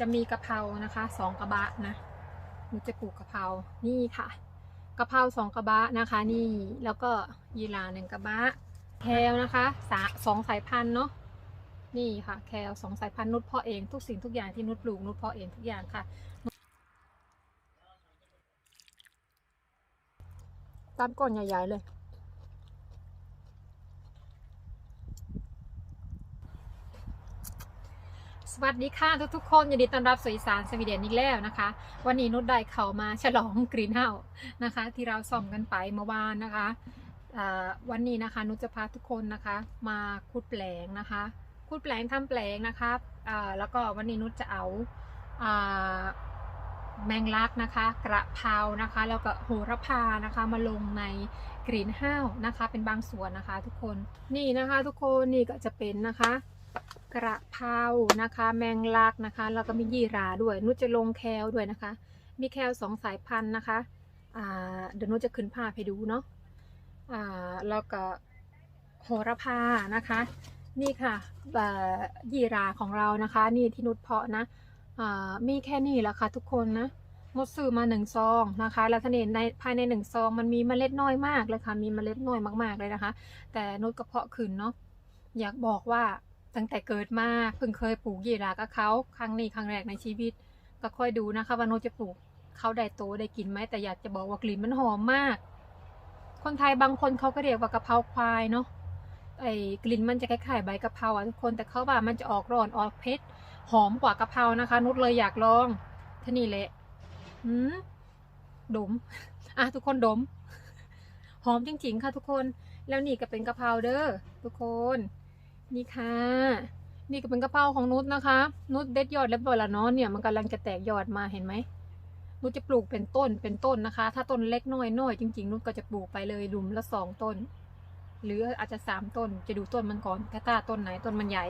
จะมีกะเพรานะคะสองกระบะนะหนูจะปลูกกะเพรานี่ค่ะกะเพราสองกระบะนะคะนี่แล้วก็ยีราหนึ่งกระบะแคลนะคะสสองสายพันธุ์เนาะนี่ค่ะแคลสองสายพันธุ์นุชเพาะเองทุกสิ่งทุกอย่างที่นุชปลูกนุชเพาะเองทุกอย่างค่ะตัดก้อนใหญ่ๆเลย สวัสดีค่ะทุกๆคนยินดีต้อนรับสู่อีสานสวีเดนอีกแล้วนะคะ วันนี้นุชได้เข้ามาฉลองกรีนเฮาส์นะคะ ที่เราส่อมกันไปเมื่อวานนะคะวันนี้นะคะนุชจะพาทุกคนนะคะ มาขุดแปลงนะคะขุดแปลงทำแปลงนะคะแล้วก็วันนี้นุชจะเอาอาแมงลักนะคะ กระเพรานะคะ แล้วก็โหระพานะคะมาลงในกรีนเฮาส์นะคะ เป็นบางส่วนนะคะ ทุกคนนี่นะคะ ทุกคนนี่ก็จะเป็นนะคะ กระเพรานะคะ แมงลักนะคะ แล้วก็มียี่ราด้วยนุชจะลงแคลด้วยนะคะ มีแคลสองสายพันธุ์นะคะเดี๋ยวนุชจะขึ้นภาพให้ดูเนาะแล้วก็โหระพานะคะ นี่ค่ะยี่ราของเรานะคะ นี่ที่นุชเพาะนะมีแค่นี้แหละค่ะทุกคนนะนุชซื้อมาหนึ่งซองนะคะ แล้วท่านเห็นในภายในหนึ่งซองมันมีเมล็ดน้อยมากเลยค่ะ มีเมล็ดน้อยมากๆเลยนะคะ แต่นุชก็เพาะขึ้นเนาะอยากบอกว่า ตั้งแต่เกิดมาเพิ่งเคยปลูกยีรากับเขาครั้งนี้ครั้งแรกในชีวิต ก็ค่อยดูนะคะว่าโนจะปลูกเขาได้โตได้กินไหมแต่อยากจะบอกว่ากลิ่นมันหอมมาก คนไทยบางคนเขาก็เรียกว่ากะเพราควายเนาะไอ้กลิ่นมันจะคล้ายๆใบกะเพราอะทุกคนแต่เขาว่ามันจะออกร้อนออกเผ็ดหอมกว่ากะเพรานะคะ นุชเลยอยากลองท่านี่แหละหืมดมอะทุกคนดม หอมจริงๆค่ะทุกคนแล้วนี่ก็เป็นกะเพราเด้อทุกคน นี่ค่ะ นี่ก็เป็นกระเพราของนุชนะคะ นุชเด็ดยอดเรียบอยแล้วเนาะเนี่ยมันกำลังจะแตกยอดมาเห็นไหมนุชจะปลูกเป็นต้นเป็นต้นนะคะ ถ้าต้นเล็กน้อยน้อยจริงๆ นุชก็จะปลูกไปเลยหลุมละสองต้น หรืออาจจะสามต้น จะดูต้นมันก่อนถ้าต้นไหนต้นมันใหญ่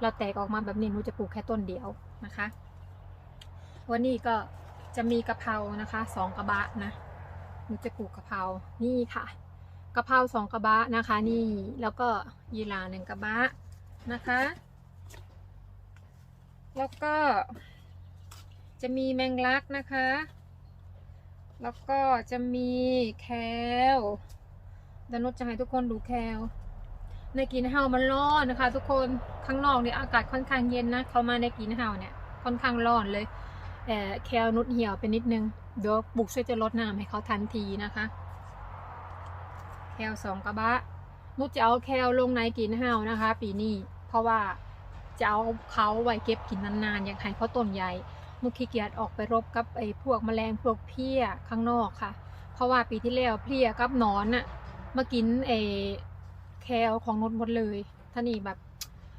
เราแตกออกมาแบบนี้นุชจะปลูกแค่ต้นเดียวนะคะ วันนี้ก็จะมีกะเพรานะคะสองกระบะนะนุชจะปลูกกะเพรานี่ค่ะ กะเพราสองกระบะนะคะ นี่แล้วก็ยีราหนึ่งกระบะนะคะ แล้วก็ จะมีแมงลักนะคะ แล้วก็จะมีแคลดนุชจะให้ทุกคนดูแคลในกรีนเฮามันร้อนนะคะ ทุกคนข้างนอกเนี่ยอากาศค่อนข้างเย็นนะเขามาในกรีนเฮาเนี่ยค่อนข้างร้อนเลยแต่แคลนุชเหี่ยวไปนิดนึงเดี๋ยวบุกช่วยจะลดน้ำให้เขาทันทีนะคะ คลสองกระบะนุชจะเอาแคลลงในกรีนเฮานะคะ ปีนี้เพราะว่าจะเอาเขาไว้เก็บกินนานๆอยากให้เขาต้นใหญ่นุชขี้เกียจออกไปรบกับไอ้พวกแมลงพวกเพี้ยข้างนอกค่ะ เพราะว่าปีที่แล้วเพี้ยกับหนอนน่ะมากินไอ้แคลของนุชหมดเลยท่านี่แบบ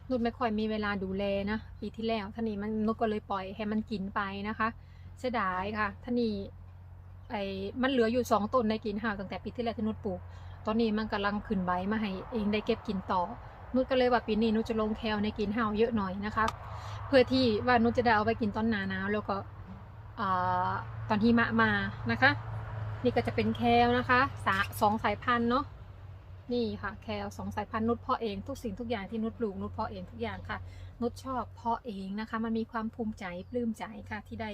นุชไม่ค่อยมีเวลาดูแลนะปีที่แล้วท่านี่มันนุชก็เลยปล่อยให้มันกินไปนะคะเสียดายค่ะท่านี่ไอ้มันเหลืออยู่สองต้นในกรีนเฮาตั้งแต่ปีที่แล้วที่นุชปลูก ตอนนี้มันกำลังขึ้นใบมาให้เองได้เก็บกินต่อ นุชก็เลยว่าปีนี้นุชจะลงแคลในกรีนเฮาเยอะหน่อยนะคะเพื่อที่ว่านุชจะได้เอาไปกินตอนหนาหนาวแล้วก็อตอนที่มะมานะคะ นี่ก็จะเป็นแคลนะคะสสองสายพันธุ์เนาะนี่ค่ะแคลสองสายพันธุ์นุชเพาะเองทุกสิ่งทุกอย่างที่นุชปลูกนุชเพาะเองทุกอย่างค่ะ นุชชอบเพาะเองนะคะ มันมีความภูมิใจปลื้มใจค่ะที่ได้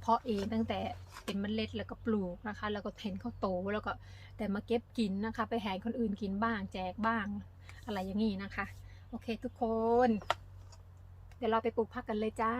เพาะเองตั้งแต่เป็นเมล็ดแล้วก็ปลูกนะคะ แล้วก็เห็นเขาโตแล้วก็แต่มาเก็บกินนะคะ ไปแห่คนอื่นกินบ้าง แจกบ้าง อะไรอย่างนี้นะคะ โอเคทุกคน เดี๋ยวเราไปปลูกผักกันเลยจ้า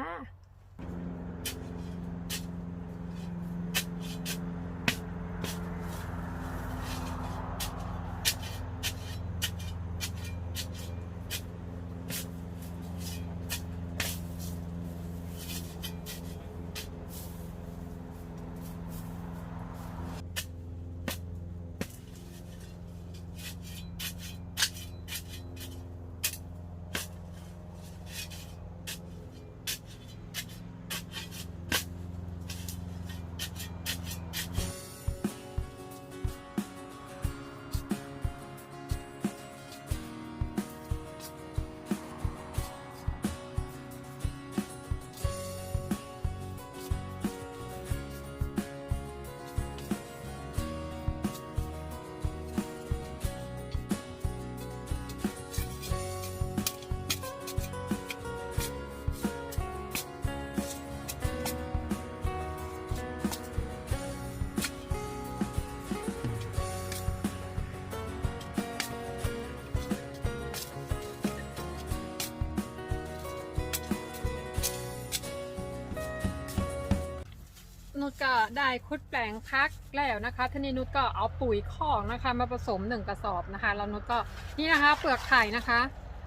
ได้คุดแปลงพักแล้วนะคะทีนี้นุชก็เอาปุ๋ยคอกนะคะ มาผสมหนึ่งกระสอบนะคะแล้วนุชก็นี่นะคะเปลือกไข่นะคะ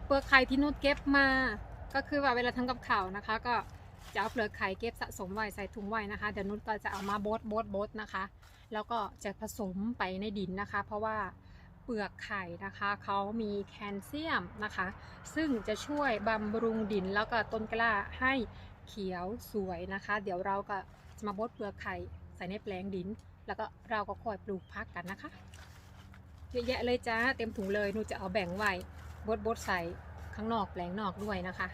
เปลือกไข่ที่นุชเก็บมา ก็คือว่าเวลาทำกับข้าวนะคะ ก็จะเอาเปลือกไข่เก็บสะสมไว้ใส่ถุงไว้นะคะเดี๋ยวนุชก็จะเอามาบดบดบดนะคะ แล้วก็จะผสมไปในดินนะคะ เพราะว่าเปลือกไข่นะคะเขามีแคลเซียมนะคะ ซึ่งจะช่วยบำรุงดินแล้วก็ต้นกล้าให้เขียวสวยนะคะ เดี๋ยวเราก็ มาบดเปลือกไข่ใส่ในแปลงดิน แล้วก็เราก็คอยปลูกพักกันนะคะเยอะแยะเลยจ้าเต็มถุงเลยหนูจะเอาแบ่งไว้บดบดใส่ข้างนอกแปลงนอกด้วยนะคะ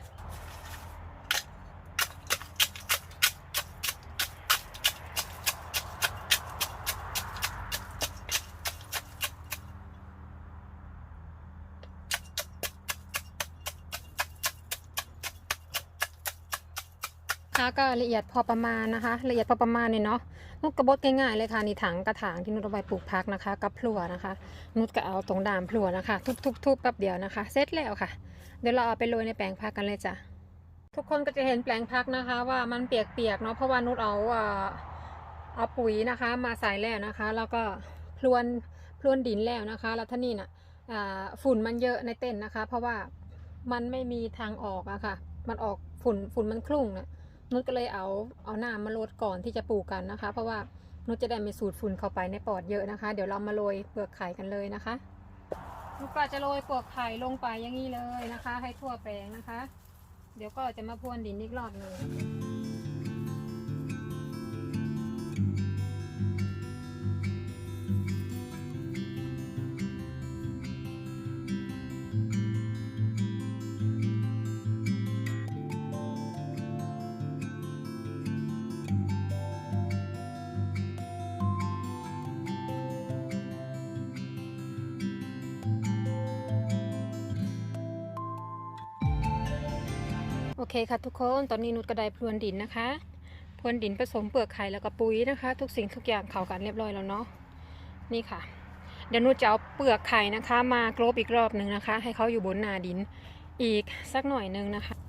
คะ ก็ละเอียดพอประมาณนะคะ ละเอียดพอประมาณเนี่ยเนาะนุชกระบดง่ายๆเลยค่ะนี่ถังกระถางที่นุชเอาไว้ปลูกพักนะคะ กับพลัวนะคะ นุชก็เอาตรงดามพลัวนะคะ ทุบๆๆแป๊บเดียวนะคะเสร็จแล้วค่ะ เดี๋ยวเราเอาไปโรยในแปลงพักกันเลยจ้ะทุกคนก็จะเห็นแปลงพักนะคะ ว่ามันเปียกๆเนาะเพราะว่านุชเอาอ่าเอาปุ๋ยนะคะ มาใส่แล้วนะคะ แล้วก็พรวนพรวนดินแล้วนะคะ แล้วท่านี่น่ะอ่าฝุ่นมันเยอะในเต้นนะคะ เพราะว่ามันไม่มีทางออกอะค่ะ มันออกฝุ่นฝุ่นมันคลุ้งน่ะ นุชก็เลยเอาเอาน้ำมาโรดก่อนที่จะปลูกกันนะคะ เพราะว่านุชจะได้มีสูดฝุ่นเข้าไปในปอดเยอะนะคะ เดี๋ยวเรามาโรยเปลือกไข่กันเลยนะคะนุชก็จะโรยเปลือกไข่ลงไปอย่างนี้เลยนะคะ ให้ทั่วแปลงนะคะ เดี๋ยวก็จะมาพรวนดินอีกรอบหนึ่ง เคค่ะทุกคนตอนนี้นุชก็ได้พรวนดินนะคะพรวนดินผสมเปลือกไข่แล้วก็ปุ๋ยนะคะ ทุกสิ่งทุกอย่างเข้ากันเรียบร้อยแล้วเนาะนี่ค่ะ เดี๋ยวนุชจะเอาเปลือกไข่นะคะ มากรบอีกรอบหนึ่งนะคะ ให้เขาอยู่บนหนาดินอีกสักหน่อยหนึ่งนะคะ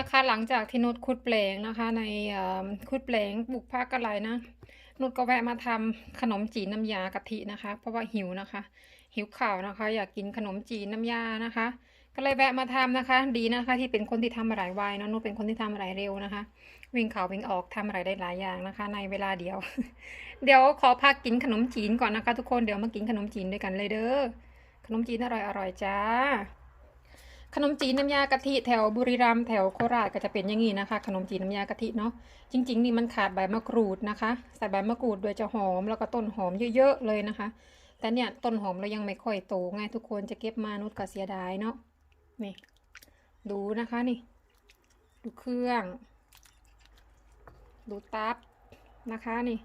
นะคะ หลังจากที่นุชคุดแปลงนะคะ ในคุดแปลงปลูกผักอะไรนะนุชก็แวะมาทำขนมจีนน้ำยากะทินะคะ เพราะว่าหิวนะคะ หิวข่าวนะคะ อยากกินขนมจีนน้ำยานะคะ ก็เลยแวะมาทำนะคะ ดีนะคะ ที่เป็นคนที่ทำอะไรไวเนะนุชเป็นคนที่ทำอะไรเร็วนะคะ วิ่งเข่าววิ่งออกทำอะไรได้หลายอย่างนะคะ ในเวลาเดียว เดี๋ยวขอพักกินขนมจีนก่อนนะคะ ทุกคนเดี๋ยวมากินขนมจีนด้วยกันเลยเด้อขนมจีนอร่อยอร่อยๆจ้า ขนมจีนน้ำยากะทิแถวบุรีรัมย์แถวโคราชก็จะเป็นอย่างนี้นะคะ ขนมจีนน้ำยากะทิเนาะจริง ๆ นี่มันขาดใบมะกรูดนะคะใส่ใบมะกรูดด้วยจะหอมแล้วก็ต้นหอมเยอะๆเลยนะคะ แต่เนี่ยต้นหอมเรายังไม่ค่อยโตไงทุกคนจะเก็บมานุชก็เสียดายเนาะนี่ ดูนะคะนี่ ดูเครื่อง ดูตับนะคะนี่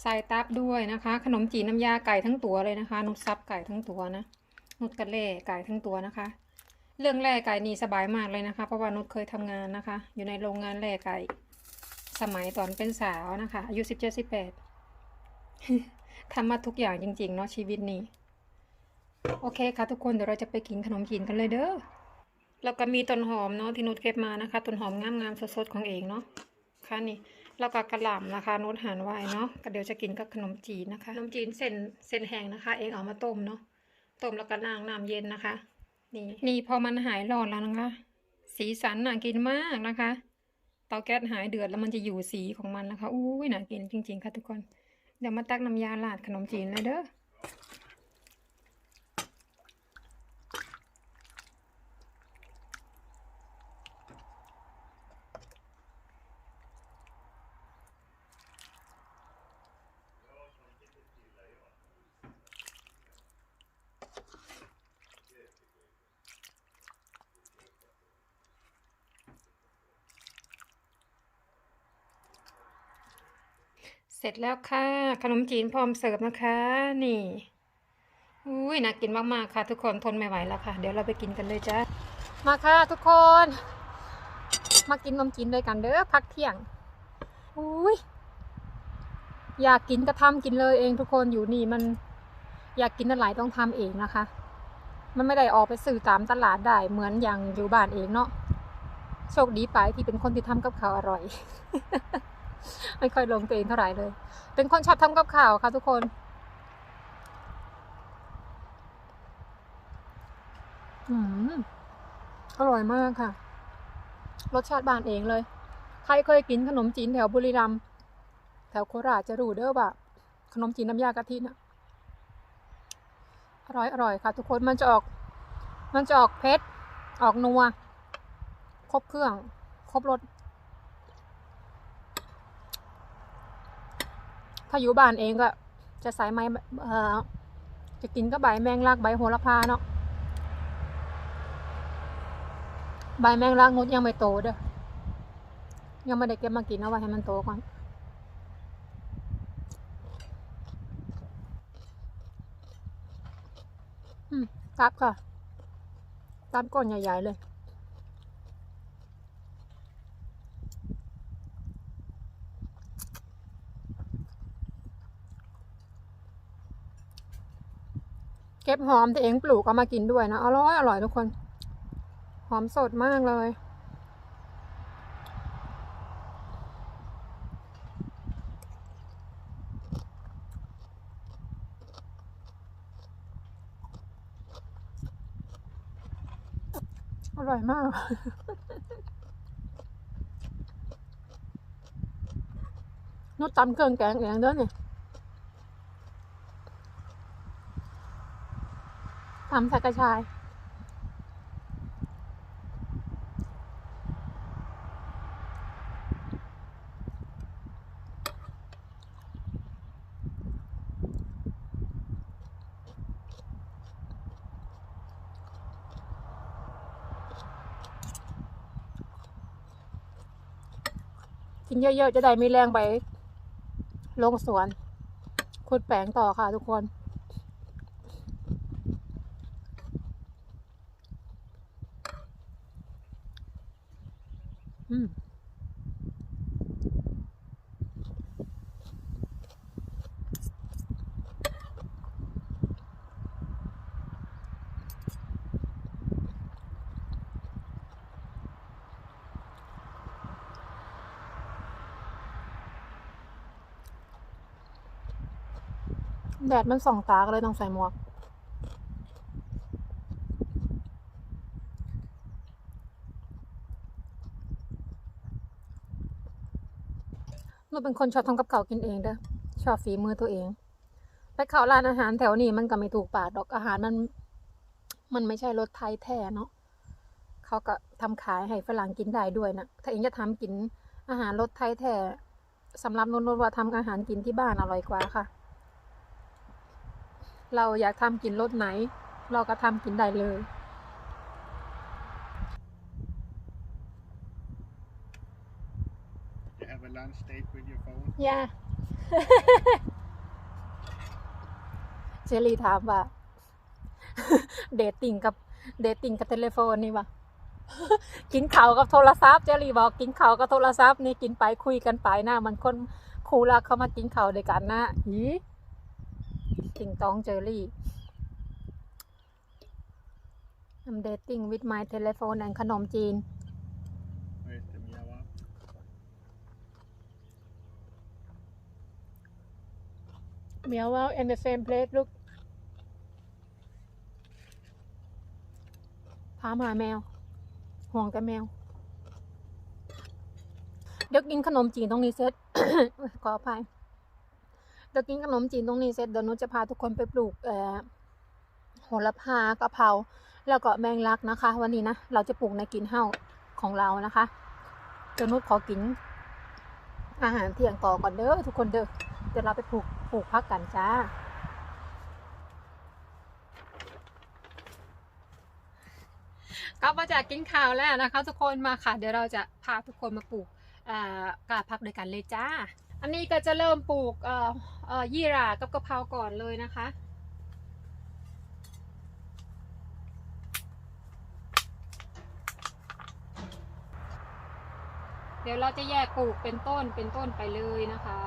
ใส่ตับด้วยนะคะ ขนมจีนน้ำยาไก่ทั้งตัวเลยนะคะ นุชซับไก่ทั้งตัวนะนุชกระเล่ไก่ทั้งตัวนะคะ เรื่องแร่ไก่นี่สบายมากเลยนะคะ เพราะว่านุชเคยทำงานนะคะ อยู่ในโรงงานแร่ไก่ สมัยตอนเป็นสาวนะคะอายุสิบเจ็ดสิบแปดทำมาทุกอย่างจริง ๆ เนาะชีวิตนี้ โอเคค่ะทุกคนเดี๋ยวเราจะไปกินขนมจีนกันเลยเด้อแล้วก็มีต้นหอมเนาะที่นุชเก็บมานะคะต้นหอมงามๆสดๆของเองเนาะค่ะนี่แล้วก็กระหล่ำนะคะนุชหั่นไว้เนาะก็เดี๋ยวจะกินกับขนมจีนนะคะขนมจีนเส้นเส้นแห้งนะคะ เองเอามาต้มเนาะต้มแล้วก็ล้างน้ำเย็นนะคะ นี่นี่พอมันหายร้อนแล้วนะคะ สีสันน่ากินมากนะคะเตาแก๊สหายเดือดแล้วมันจะอยู่สีของมันนะคะ อุ้ยน่ากินจริง ๆ ค่ะทุกคน เดี๋ยวมาตักน้ำยาลาดขนมจีนเลยเด้อ ร็จแล้วค่ะ ขนมจีนพร้อมเสิร์ฟนะคะ นี่อุ้ยน่ากินมากๆค่ะ ทุกคนทนไม่ไหวแล้วค่ะ เดี๋ยวเราไปกินกันเลยจ้ามาค่ะทุกคน มากินขนมจีนด้วยกันเด้อพักเที่ยงอุ้ยอยากกินก็ทำกินเลยเองทุกคนอยู่นี่มันอยากกินอะไรต้องทำเองนะคะ มันไม่ได้ออกไปซื้อตามตลาดได้เหมือนอย่างอยู่บ้านเองเนาะโชคดีไปที่เป็นคนที่ทำกับข้าวอร่อย ไม่ค่อยลงตัวเองเท่าไหร่เลย เป็นคนชอบทำกับข้าวค่ะทุกคนอืมอร่อยมากค่ะ รสชาติบ้านเองเลย ใครเคยกินขนมจีนแถวบุรีรัมย์แถวโคราชจะรู้เด้อว่าขนมจีนน้ำยากะทิน่ะอร่อยอร่อยค่ะ ทุกคนมันจะออก มันจะออกเผ็ดออกนัว ครบเครื่อง ครบรส ถ้าอยู่บ้านเองก็จะใส่ไม้เอ่อจะกินก็ใบแมงลักใบโหระพาเนาะใบแมงลักนุดยังไม่โตเด้อยังไม่ได้เก็บมากินเอาไว้ให้มันโตก่อนอืมตับค่ะตับก้อนใหญ่ๆเลย เก็บหอมตัวเองปลูกเอามากินด้วยนะอร่อยอร่อยทุกคน หอมสดมากเลยอร่อยมาก นุชตำเครื่องแกงเองเด้อเนี่ย ทำส่กระชาย กินเยอะๆ จะได้มีแรงไปลงสวน ขุดแปลงต่อค่ะทุกคน แดดมันส่องตาก็เลยต้องใส่หมวก เราเป็นคนชอบทำกับข้าวกินเองเด้อชอบฝีมือตัวเอง ไปเข้าร้านอาหารแถวนี้มันก็ไม่ถูกปากดอกอาหารมัน มันไม่ใช่รสไทยแท้เนาะเขาก็ทำขายให้ฝรั่งกินได้ด้วยนะถ้าเองจะทำกินอาหารรสไทยแท้สำหรับนนท์ว่าทำอาหารกินที่บ้านอร่อยกว่าค่ะ เราอยากทำกินรสไหน เราก็ทำกินได้เลย You have a lunch date with your phone? ย่าเจลลี่ถามว่าเดทติ้งกับเดทติ้งกับเทเลโฟนนี่วะกินข้าวกับโทรศัพท์เจลลี่บอกกินข้าวกับโทรศัพท์นี่กินไปคุยกันไปหน้ามันคนคู่รักเขามากินข้าวด้วยกันนะหี ติงตองเจอรี่ I'm dating with my telephone and ขนมจีน meow out in the same place look พามาแมว ห่วงแต่แมว เดี๋ยวกินขนมจีนตรงนี้เสร็จ ขออภัย เดี๋ยวกินขนมจีนตรงนี้เสร็จเดี๋ยวนุชจะพาทุกคนไปปลูกเอ่อโหระพากะเพราแล้วก็แมงลักนะคะ วันนี้นะเราจะปลูกในกินเฮ้าของเรานะคะเดี๋ยวนุชขอกิน อาหารเที่ยงต่อก่อนเด้อทุกคนเด้อเดี๋ยวเราไปปลูกปลูกพักกันจ้ากลับมาจากกินข้าวแล้วนะคะ ทุกคนมาค่ะ เดี๋ยวเราจะพาทุกคนมาปลูกกาพักด้วยกันเลยจ้า อันนี้ก็จะเริ่มปลูกเอ่อเอ่อยี่หร่ากับกะเพราก่อนเลยนะคะ เดี๋ยวเราจะแยกปลูกเป็นต้นเป็นต้นไปเลยนะคะ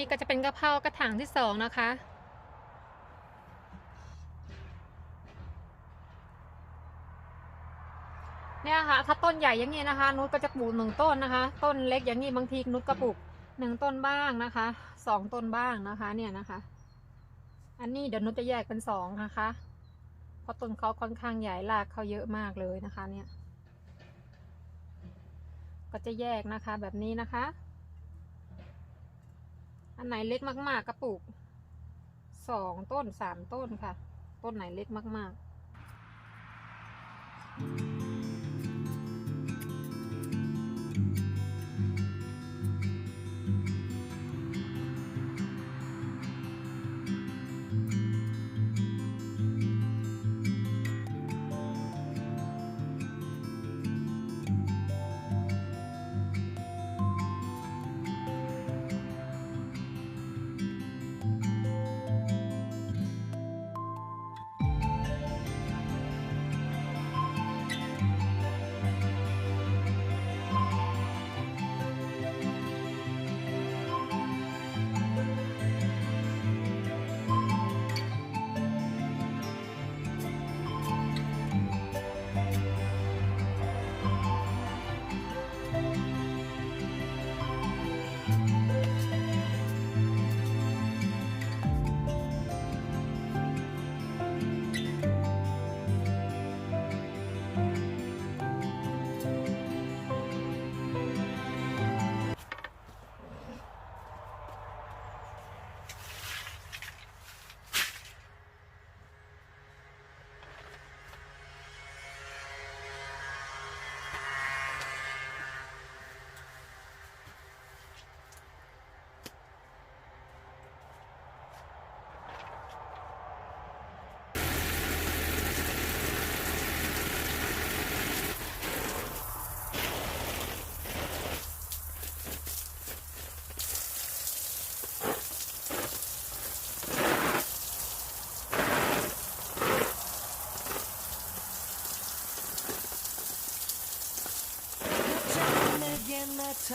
นี่ก็จะเป็นกะเพรากระถางที่สองนะคะ เนี่ยค่ะ ถ้าต้นใหญ่อย่างนี้นะคะ นุชก็จะปลูกหนึ่งต้นนะคะ ต้นเล็กอย่างนี้บางทีนุชก็ปลูกหนึ่งต้นบ้างนะคะ สองต้นบ้างนะคะ เนี่ยนะคะ อันนี้เดี๋ยวนุชจะแยกเป็นสองนะคะ เพราะต้นเขาค่อนข้างใหญ่รากเขาเยอะมากเลยนะคะ เนี่ย ก็จะแยกนะคะแบบนี้นะคะ อันไหนเล็กมาก ๆก็ปลูกสองต้นสามต้นค่ะ ต้นไหนเล็กมาก ๆ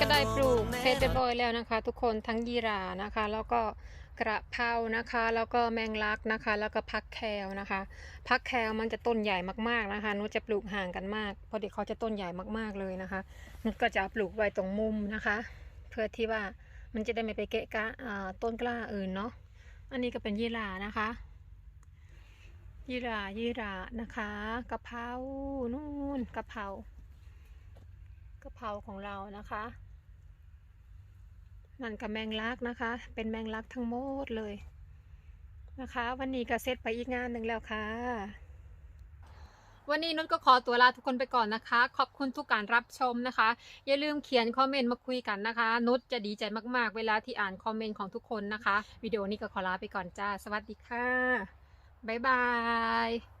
ก็ได้ปลูกเสร็จเรียบร้อยแล้วนะคะ ทุกคนทั้งยีรานะคะ แล้วก็กระเพรานะคะ แล้วก็แมงลักนะคะ แล้วก็พักแคลนะคะพักแคลมันจะต้นใหญ่มากๆนะคะนุชจะปลูกห่างกันมากเพราะเด็กเขาจะต้นใหญ่มากๆเลยนะคะนุชก็จะปลูกไว้ตรงมุมนะคะ เพื่อที่ว่ามันจะได้ไม่ไปเกะกะต้นกล้าอื่นเนาะอันนี้ก็เป็นยีรานะคะยีรายีรานะคะกระเพรานู่นกระเพรากระเพราของเรานะคะ นั่นกับแมงลักนะคะ เป็นแมงลักทั้งหมดเลยนะคะ วันนี้ก็เซตไปอีกงานหนึ่งแล้วค่ะ วันนี้นุชก็ขอตัวลาทุกคนไปก่อนนะคะ ขอบคุณทุกการรับชมนะคะ อย่าลืมเขียนคอมเมนต์มาคุยกันนะคะ นุชจะดีใจมากๆ เวลาที่อ่านคอมเมนต์ของทุกคนนะคะ วิดีโอนี้ก็ขอลาไปก่อนจ้า สวัสดีค่ะ บ๊ายบาย